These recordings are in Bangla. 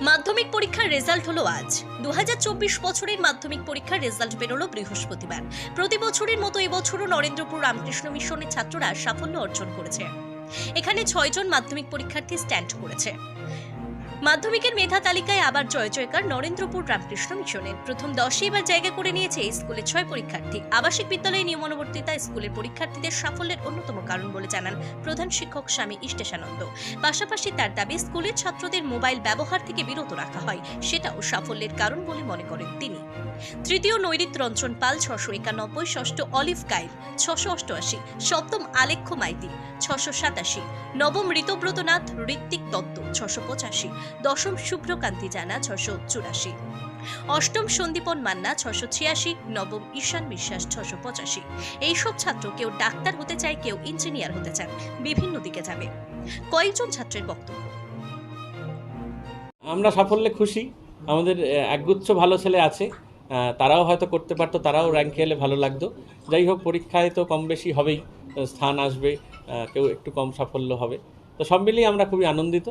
মাধ্যমিক পরীক্ষার রেজাল্ট হলো আজ। দু হাজার চব্বিশ বছরের মাধ্যমিক পরীক্ষার রেজাল্ট বেরোলো বৃহস্পতিবার। প্রতি বছরের মতো এবছরও নরেন্দ্রপুর রামকৃষ্ণ মিশনের ছাত্ররা সাফল্য অর্জন করেছে। এখানে ছয়জন মাধ্যমিক পরীক্ষার্থী স্ট্যান্ড করেছে। মাধ্যমিকের মেধা তালিকায় আবার জয় জয়কার নরেন্দ্রপুর রামকৃষ্ণ মিশনের প্রথম দশে এবার জায়গা করে নিয়েছে এই স্কুলের ছয় পরীক্ষার্থী। আবাসিক বিদ্যালয়ে নিয়মানুবর্তিতা স্কুলের পরীক্ষার্থীদের সাফল্যের অন্যতম কারণ বলে জানান প্রধান শিক্ষক স্বামী ইষ্টেশানন্দ। পাশাপাশি তার দাবি স্কুলের ছাত্রদের মোবাইল ব্যবহার থেকে বিরত রাখা হয়, সেটাও সাফল্যের কারণ বলে মনে করেন তিনি। তৃতীয় নৈরিত রঞ্জন পাল, ছশো একানব্বই, ষষ্ঠ অলিভ গাইল ছশো অষ্টআশি, সপ্তম আলেখ্য মাইতি, ছশো সাতাশি, নবম ঋতব্রতনাথ, ঋত্বিক দত্ত, ছশো পঁচাশি দশম শুভ্রকান্তি জানা ছশো চুরাশি। অষ্টম সন্দীপন মান্না ছশো ছিয়াশি, নবম ঈশান বিশ্বাস ছশো পঁচাশি। এইসব ছাত্র কেউ ডাক্তার হতে চায়, কেউ ইঞ্জিনিয়ার হতে চান বিভিন্ন দিকে যাবে। কয়েকজন ছাত্রের বক্তব্য। আমরা সাফল্যে খুশি। আমাদের একগুচ্ছ ভালো ছেলে আছে। তারাও হয়তো করতে পারতো, তারাও র্যাঙ্কে এলে ভালো লাগতো। যাই হোক, পরীক্ষায় তো কম বেশি হবেই স্থান আসবে কেউ একটু কম সাফল্য হবে। তো সব মিলিয়ে আমরা খুবই আনন্দিত।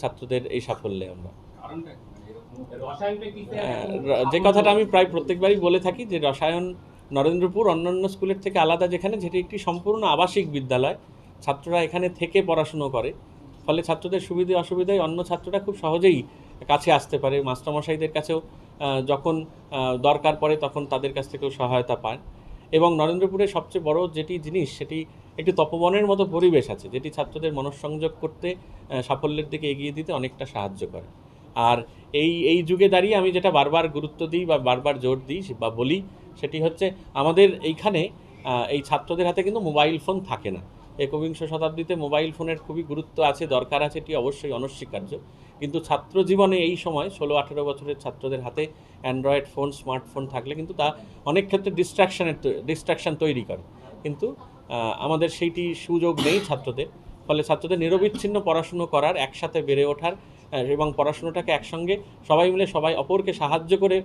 ছাত্রদের এই সাফল্যে আমরা। যে কথাটা আমি প্রায় প্রত্যেকবারই বলে থাকি যে রসায়ন নরেন্দ্রপুর অন্যান্য স্কুলের থেকে আলাদা যেখানে যেটি একটি সম্পূর্ণ আবাসিক বিদ্যালয় ছাত্ররা এখানে থেকে পড়াশুনো করে। ফলে ছাত্রদের সুবিধে অসুবিধায় অন্য ছাত্ররা খুব সহজেই কাছে আসতে পারে। মাস্টারমশাইদের কাছেও যখন দরকার পড়ে তখন তাদের কাছ থেকেও সহায়তা পান এবং নরেন্দ্রপুরের সবচেয়ে বড় যেটি জিনিস সেটি একটি তপবনের মতো পরিবেশ আছে, যেটি ছাত্রদের মনঃসংযোগ করতে সাফল্যের দিকে এগিয়ে দিতে অনেকটা সাহায্য করে। আর এই এই যুগে দাঁড়িয়ে আমি যেটা বারবার গুরুত্ব দিই বা বারবার জোর দিই বা বলি, সেটি হচ্ছে আমাদের এইখানে এই ছাত্রদের হাতে কিন্তু মোবাইল ফোন থাকে না। একবিংশ শতাব্দীতে মোবাইল ফোনের খুবই গুরুত্ব আছে, দরকার আছে, এটি অবশ্যই অনস্বীকার্য। কিন্তু ছাত্র জীবনে এই সময় ষোলো, আঠেরো বছরের ছাত্রদের হাতে অ্যান্ড্রয়েড ফোন, স্মার্টফোন থাকলে কিন্তু তা অনেক ক্ষেত্রে ডিস্ট্রাকশানের ডিস্ট্রাকশন তৈরি করে। কিন্তু আমাদের সেইটি সুযোগ নেই ছাত্রদের। ফলে ছাত্রদের নিরবিচ্ছিন্ন পড়াশুনো করার, একসাথে বেড়ে ওঠার এবং পড়াশুনোটাকে একসঙ্গে সবাই মিলে সবাই অপরকে সাহায্য করে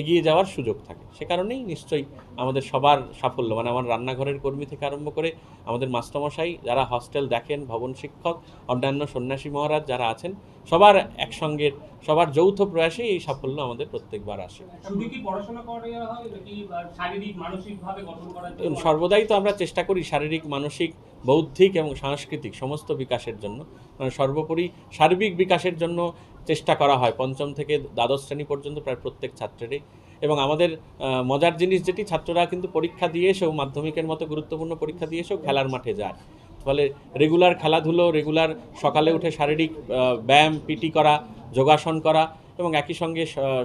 এগিয়ে যাওয়ার সুযোগ থাকে। সে কারণেই নিশ্চয়ই আমাদের সবার সাফল্য মানে আমার রান্নাঘরের কর্মী থেকে আরম্ভ করে আমাদের মাস্টারমশাই যারা হস্টেল দেখেন ভবন শিক্ষক অন্যান্য সন্ন্যাসী মহারাজ যারা আছেন সবার একসঙ্গে সবার যৌথ প্রয়াসে এই সাফল্য আমাদের প্রত্যেকবার আসে। সর্বদাই তো আমরা চেষ্টা করি শারীরিক মানসিক বৌদ্ধিক এবং সাংস্কৃতিক সমস্ত বিকাশের জন্য। মানে সর্বোপরি সার্বিক বিকাশের জন্য চেষ্টা করা হয়। পঞ্চম থেকে দ্বাদশ শ্রেণি পর্যন্ত প্রায় প্রত্যেক ছাত্রেরই। এবং আমাদের মজার জিনিস যেটি, ছাত্ররা কিন্তু পরীক্ষা দিয়ে এসেও মাধ্যমিকের মতো গুরুত্বপূর্ণ পরীক্ষা দিয়ে এসেও খেলার মাঠে যায়। ফলে রেগুলার খেলাধুলো রেগুলার সকালে উঠে শারীরিক ব্যায়াম পিটি করা, যোগাসন করা এবং একই সঙ্গে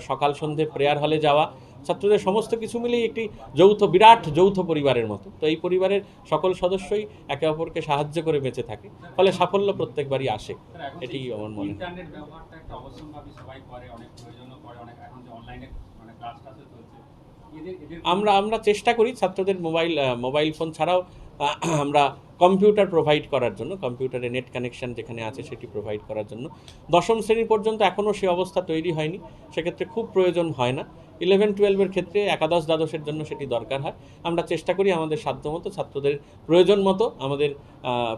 সকাল সন্ধে প্রেয়ার হলে যাওয়া ছাত্রদের সমস্ত কিছু মিলেই একটি যৌথ বিরাট যৌথ পরিবারের মতো। তো এই পরিবারের সকল সদস্যই একে অপরকে সাহায্য করে বেঁচে থাকে। ফলে সাফল্য প্রত্যেকবারই আসে। এটি আমার মনে হয়। মানে আমরা আমরা চেষ্টা করি ছাত্রদের মোবাইল মোবাইল ফোন ছাড়াও আমরা কম্পিউটার প্রোভাইড করার জন্য, কম্পিউটারে নেট কানেকশান যেখানে আছে সেটি প্রোভাইড করার জন্য। দশম শ্রেণি পর্যন্ত এখনও সে অবস্থা তৈরি হয়নি, সেক্ষেত্রে খুব প্রয়োজন হয় না। ইলেভেন টুয়েলভের ক্ষেত্রে একাদশ দ্বাদশের জন্য সেটি দরকার হয়। আমরা চেষ্টা করি আমাদের সাধ্যমতো ছাত্রদের প্রয়োজন মতো আমাদের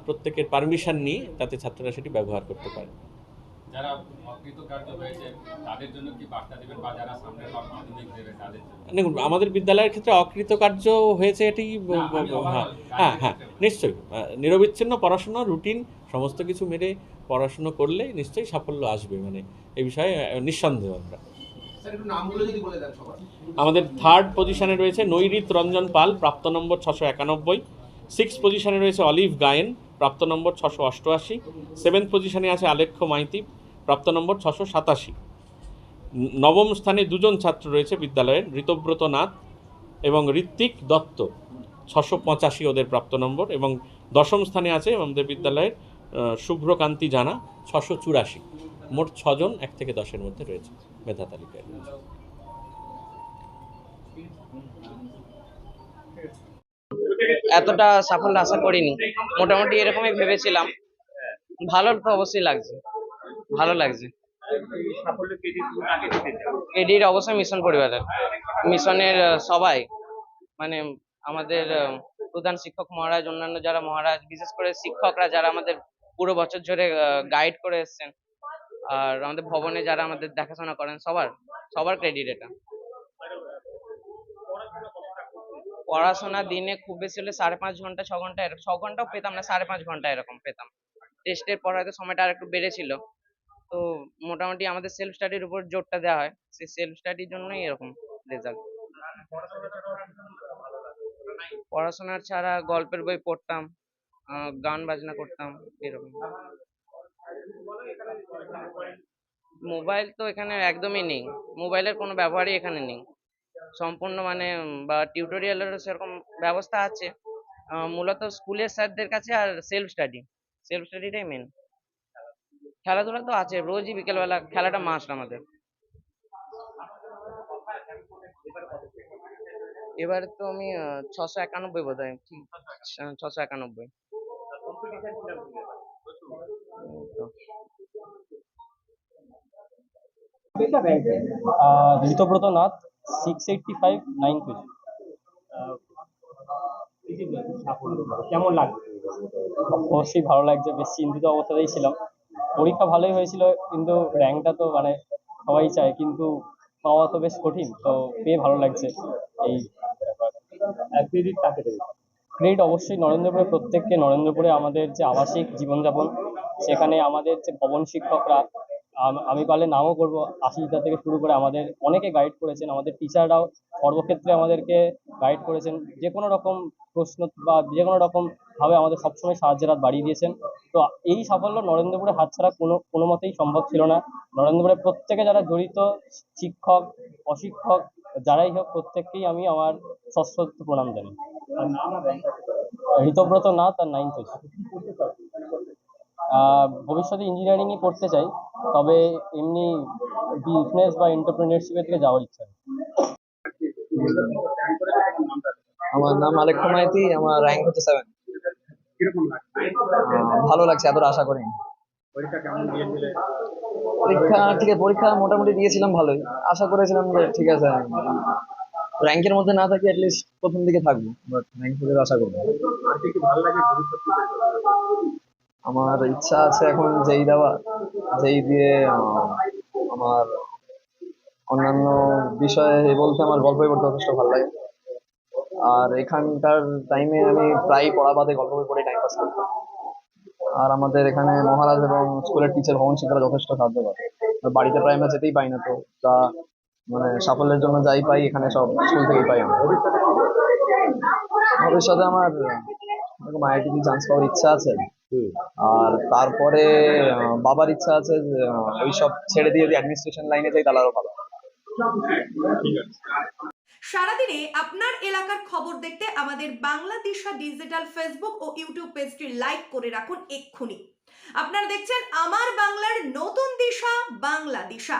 প্রত্যেকের পারমিশন নিয়ে তাতে ছাত্ররা সেটি ব্যবহার করতে পারে। যারা অকৃতকার্য হয়েছে। তাদের জন্য কি বার্তা দেবেন বা যারা সামনের মাধ্যমিক দেবে তাদের দেখুন আমাদের বিদ্যালয়ের ক্ষেত্রে অকৃতকার্য হয়েছে এটি হ্যাঁ হ্যাঁ হ্যাঁ নিশ্চয়ই। নিরবিচ্ছিন্ন পড়াশোনা রুটিন সমস্ত কিছু মেরে পড়াশুনো করলে নিশ্চয়ই সাফল্য আসবে মানে এই বিষয়ে নিঃসন্দেহ আমরা। স্যার একটু নামগুলো যদি বলে দেন সবার। আমাদের থার্ড পজিশনে রয়েছে নৈরিত রঞ্জন পাল প্রাপ্ত নম্বর ছশো একানব্বই। সিক্স পজিশনে রয়েছে অলিভ গায়েন প্রাপ্ত নম্বর ছশো অষ্টআশি। সেভেন্থ পজিশনে আছে আলেখ্য মাইতি প্রাপ্ত নম্বর ছশো সাতাশি। নবম স্থানে দুজন ছাত্র রয়েছে বিদ্যালয়ের ঋতব্রত নাথ এবং ঋত্বিক দত্ত। ছশো পঁচাশি ওদের প্রাপ্ত নম্বর এবং দশম স্থানে আছে আমাদের বিদ্যালয়ের শুভ্রকান্তি জানা, ছশো চুরাশি। মোট ছজন এক থেকে দশের মধ্যে রয়েছে মেধা তালিকায়। এতটা সাফল্য আশা করিনি। মোটামুটি এরকমই ভেবেছিলাম। ভালো তো অবশ্যই লাগছে। ভালো লাগছে। ক্রেডিট অবশ্যই মিশন পরিবারের মিশনের সবাই মানে আমাদের প্রধান শিক্ষক মহারাজ, অন্যান্য যারা মহারাজ, বিশেষ করে শিক্ষকরা যারা আমাদের পুরো বছর ধরে গাইড করে এসেছেন, আর আমাদের ভবনে যারা আমাদের দেখাশোনা করেন, সবার সবার ক্রেডিট এটা। পড়াশোনা দিনে খুব বেশি হলে সাড়ে পাঁচ ঘণ্টা, ছ ঘণ্টা এরকম, ছ ঘন্টাও পেতাম না, সাড়ে পাঁচ ঘণ্টা এরকম পেতাম। টেস্টের পর হয়তো সময়টা আর একটু বেড়েছিল। তো মোটামুটি আমাদের সেলফ স্টাডির উপর জোরটা দেওয়া হয়। সেই সেলফ স্টাডির জন্যই এরকম রেজাল্ট পড়াশোনা ছাড়া গল্পের বই পড়তাম গান বাজনা করতাম, এরকম। মোবাইল তো এখানে একদমই নেই। মোবাইলের কোনো ব্যবহারই এখানে নেই। সম্পূর্ণ মানে বা টিউটোরিয়ালেরও সেরকম ব্যবস্থা আছে। মূলত স্কুলের স্যারদের কাছে আর সেলফ স্টাডি সেলফ স্টাডিটাই মেন খেলাধুলা তো আছে রোজই বিকেলবেলা খেলাটা মাস্ট আমাদের। এবারে তো আমি ছশো একানব্বই বোধ হয় ঠিক ছশো একানব্বই। আহ, Ritabrata Nath six eighty five nine page কেমন লাগছে? অবশ্যই ভালো লাগছে বেশ চিন্তিত অবস্থাতেই ছিলাম। পরীক্ষা ভালোই হয়েছিল কিন্তু র্যাঙ্কটা তো মানে সবাই চায় কিন্তু পাওয়া তো বেশ কঠিন তো পেয়ে ভালো লাগছে এই ক্রেডিট কাকে দেবে? ক্রেডিট অবশ্যই নরেন্দ্রপুরে প্রত্যেককে নরেন্দ্রপুরে আমাদের যে আবাসিক জীবনযাপন সেখানে আমাদের যে ভবন শিক্ষকরা আম- পারলে নামও করব। আশিসদা থেকে শুরু করে আমাদের অনেকে গাইড করেছেন। আমাদের টিচাররাও সর্বক্ষেত্রে আমাদেরকে গাইড করেছেন। যে কোনো রকম প্রশ্ন বা যে কোনো রকম ভাবে আমাদের সবসময় সাহায্যের হাত বাড়িয়ে দিয়েছেন। তো এই সাফল্য নরেন্দ্রপুরে হাতছাড়া কোনো কোনো মতেই সম্ভব ছিল না। নরেন্দ্রপুরে প্রত্যেকে যারা জড়িত শিক্ষক অশিক্ষক যারাই হোক প্রত্যেককেই আমি আমার সশ্রদ্ধ প্রণাম জানাই। ঋতব্রত নাথ আর নাইন্থ ভবিষ্যতে ইঞ্জিনিয়ারিংই করতে চাই তবে এমনি বিজনেস বা এন্টারপ্রেনিয়ারশিপের দিকে যাওয়ার ইচ্ছা আমার নাম আলেক মাইতি আমার র্যাঙ্ক হচ্ছে সেভেন ভালো লাগছে এতটা আশা করিনি পরীক্ষা কেমন দিয়েছিলে? পরীক্ষা ঠিক আছে পরীক্ষা মোটামুটি দিয়েছিলাম ভালোই। আশা করেছিলাম যে ঠিক আছে র্যাঙ্কের মধ্যে না থাকি অ্যাটলিস্ট প্রথম দিকে থাকব বাট র্যাঙ্ক আশা করব। আমার ইচ্ছা আছে এখন যেই দেওয়া, যেই দিয়ে আমার অন্যান্য বিষয়ে বলতে আমার গল্প বই পড়তে যথেষ্ট ভালো লাগে। আর এখানকার টাইমে আমি প্রায় পড়া বাদে গল্প বই পড়ে টাইম পাস করি। আর আমাদের এখানে মহারাজ এবং স্কুলের টিচার ভবন শিক্ষারা যথেষ্ট সাহায্য করে। বাড়িতে প্রায় আমরা যেতেই পাই না তো তা মানে সাফল্যের জন্য যাই পাই, এখানে সব স্কুল থেকেই পাই আমরা। ভবিষ্যতে আমার এরকম আইআইটি চান্স পাওয়ার ইচ্ছা আছে। আর তারপরে বাবার ইচ্ছা আছে যে আহ, ওইসব ছেড়ে দিয়ে যদি অ্যাডমিনিস্ট্রেশন লাইনে যাই তাহলে আরও ভালো। সারাদিনে আপনার এলাকার খবর দেখতে আমাদের বাংলা দিশা ডিজিটাল ফেসবুক ও ইউটিউব পেজটি লাইক করে রাখুন এক্ষুনি। আপনারা দেখছেন আমার বাংলার নতুন দিশা বাংলা দিশা